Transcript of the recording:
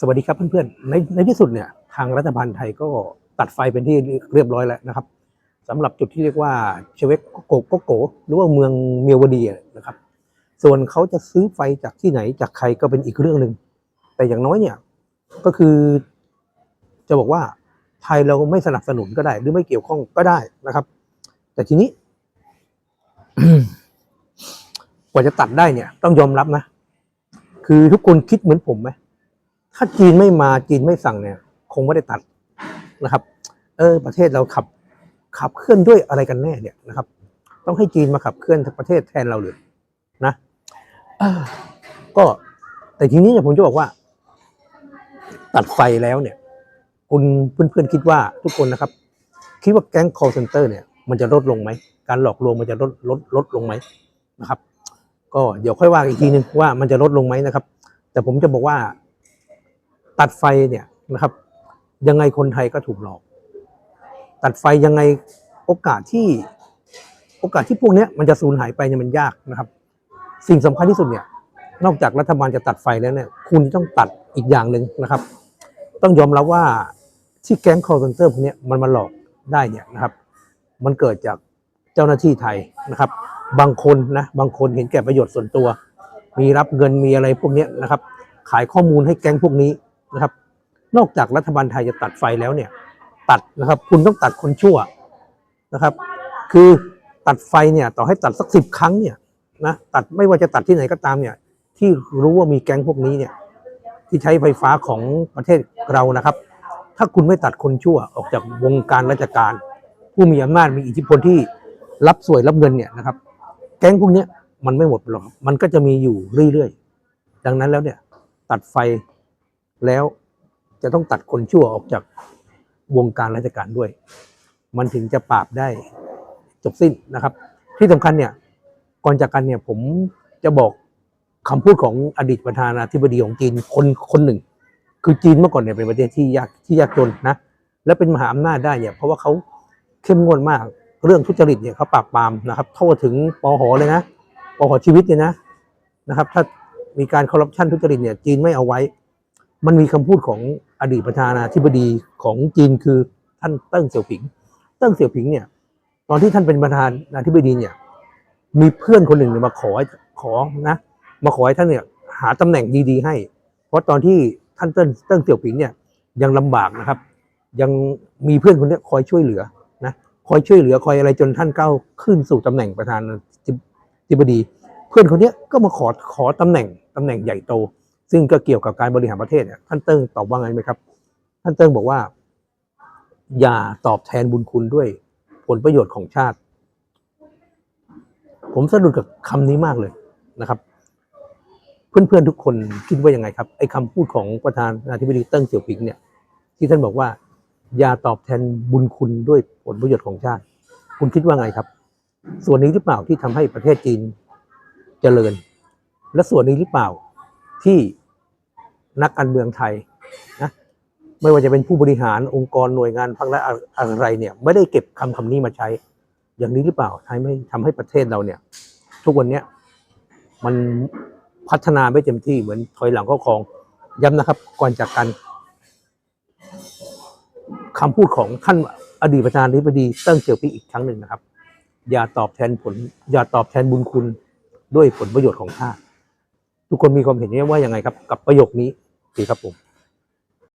สวัสดีครับเพื่อนๆ ในในที่สุดเนี่ยทางรัฐบาลไทยก็ตัดไฟเป็นที่เรียบร้อยแล้วนะครับสำหรับจุดที่เรียกว่าเชเวกโกโกโกหรือว่าเมืองเมียวดีนะครับ ส่วนเขาจะซื้อไฟจากที่ไหนจากใครก็เป็นอีกเรื่องหนึ่งแต่อย่างน้อยเนี่ยก็คือจะบอกว่าไทยเราไม่สนับสนุนก็ได้ หรือไม่เกี่ยวข้องก็ได้นะครับ แต่ทีนี้ กว่าจะตัดได้เนี่ย ต้องยอมรับนะ คือทุกคนคิดเหมือนผมไหม ถ้าจีนไม่มาจีนไม่สั่งเนี่ย คงไม่ได้ตัดนะครับ เออ ประเทศเราขับ ขับเคลื่อนด้วยอะไรกันแน่เนี่ยนะครับ ต้องให้จีนมาขับเคลื่อนประเทศแทนเราเลยนะก็แต่ทีนี้เนี่ยผมจะบอกว่า ตัดไฟแล้วเนี่ย คุณเพื่อนๆคิดว่าทุกคนนะครับ คิดว่าแก๊ง call center เนี่ย มันจะลดลงไหมการหลอกลวงมันจะลดลดลดลงไหมนะครับ ก็เดี๋ยวค่อยว่าอีกทีนึงว่ามันจะลดลงไหมนะครับ แต่ผมจะบอกว่า ตัดไฟเนี่ยนะครับ ยังไงคนไทยก็ถูกหลอก ตัดไฟยังไงโอกาสที่โอกาสที่พวกนี้มันจะสูญหายไปเนี่ยมันยากนะครับ สิ่งสำคัญที่สุดเนี่ยนอกจากรัฐบาลจะตัดไฟแล้วเนี่ยคุณต้องตัดอีกอย่างหนึ่งนะครับ ต้องยอมรับว่าที่แก๊ง call center พวกนี้มันมาหลอกได้เนี่ยนะครับ มันเกิดจากเจ้าหน้าที่ไทยนะครับ บางคนนะบางคนเห็นแก่ประโยชน์ส่วนตัว มีรับเงินมีอะไรพวกนี้นะครับ ขายข้อมูลให้แก๊งพวกนี้ นะครับ นอกจากรัฐบาลไทยจะตัดไฟแล้วเนี่ย ตัดนะครับ คุณต้องตัดคนชั่วนะครับ คือตัดไฟเนี่ยต่อให้ตัดสักสิบครั้งเนี่ยนะตัดไม่ว่าจะตัดที่ไหนก็ตามเนี่ย ที่รู้ว่ามีแก๊งพวกนี้เนี่ย ที่ใช้ไฟฟ้าของประเทศเรานะครับ ถ้าคุณไม่ตัดคนชั่วออกจากวงการราชการ ผู้มีอำนาจมีอิทธิพลที่รับสวยรับเงินเนี่ยนะครับ แก๊งพวกนี้มันไม่หมดหรอกมันก็จะมีอยู่เรื่อยๆ ดังนั้นแล้วเนี่ย ตัดไฟ แล้วจะต้องตัดคนชั่วออกจากวงการราชการด้วย มันถึงจะปราบได้จบสิ้นนะครับ ที่สำคัญเนี่ยก่อนจากกันเนี่ยผมจะบอกคำพูดของอดีตประธานาธิบดีของจีนคนคนหนึ่ง คือจีนเมื่อก่อนเนี่ยเป็นประเทศที่ยากที่ยากจนนะและเป็นมหาอำนาจได้เนี่ยเพราะว่าเขาเข้มงวดมากเรื่องทุจริตเนี่ยเขาปราบปรามนะครับโทษถึงปอหอเลยนะปอหอชีวิตเลยนะนะครับ ถ้ามีการคอร์รัปชันทุจริตเนี่ยจีนไม่เอาไว้ มันมีคำพูดของอดีตประธานาธิบดีของจีนคือท่านเติ้งเสี่ยวผิง เติ้งเสี่ยวผิงเนี่ย ตอนที่ท่านเป็นประธานาธิบดีเนี่ย มีเพื่อนคนหนึ่งมาขอขอนะ มาขอให้ท่านเนี่ยหาตำแหน่งดีๆให้ เพราะตอนที่ท่านเติ้งเติ้งเสี่ยวผิงเนี่ยยังลำบากนะครับ ยังมีเพื่อนคนเนี้ยคอยช่วยเหลือนะคอยช่วยเหลือคอยอะไรจนท่านก้าวขึ้นสู่ตำแหน่งประธานาธิบดี เพื่อนคนเนี้ยก็มาขอขอตำแหน่งตำแหน่งใหญ่โต ซึ่งก็เกี่ยวกับการบริหารประเทศเนี่ยท่านเติ้งตอบว่าไงไหมครับ ท่านเติ้งบอกว่า อย่าตอบแทนบุญคุณด้วยผลประโยชน์ของชาติ ผมสะดุดกับคำนี้มากเลยนะครับ เพื่อนๆทุกคนคิดว่ายังไงครับไอ้คำพูดของประธานาธิบดีเติ้งเสี่ยวผิงเนี่ย ที่ท่านบอกว่า อย่าตอบแทนบุญคุณด้วยผลประโยชน์ของชาติ คุณคิดว่าไงครับ ส่วนนี้หรือเปล่าที่ทำให้ประเทศจีนเจริญ และส่วนนี้หรือเปล่าที่ นักการเมืองไทยนะไม่ว่าจะเป็นผู้บริหารองค์กรหน่วยงานภาครัฐอะไรเนี่ยไม่ได้เก็บคำคำนี้มาใช้ อย่างนี้หรือเปล่าทำให้ทำให้ประเทศเราเนี่ย ทุกวันเนี้ยมันพัฒนาไม่เต็มที่เหมือนถอยหลังก็คลองย้ำนะครับ ก่อนจากกันคำพูดของท่านอดีตประธานาธิบดีเติ้งเสี่ยวผิงอีกครั้งหนึ่งนะครับ อย่าตอบแทนผล อย่าตอบแทนบุญคุณด้วยผลประโยชน์ของชาติทุกคนมีความเห็นว่าอยังไงครับ กับประโยคนี้ ดีครับผม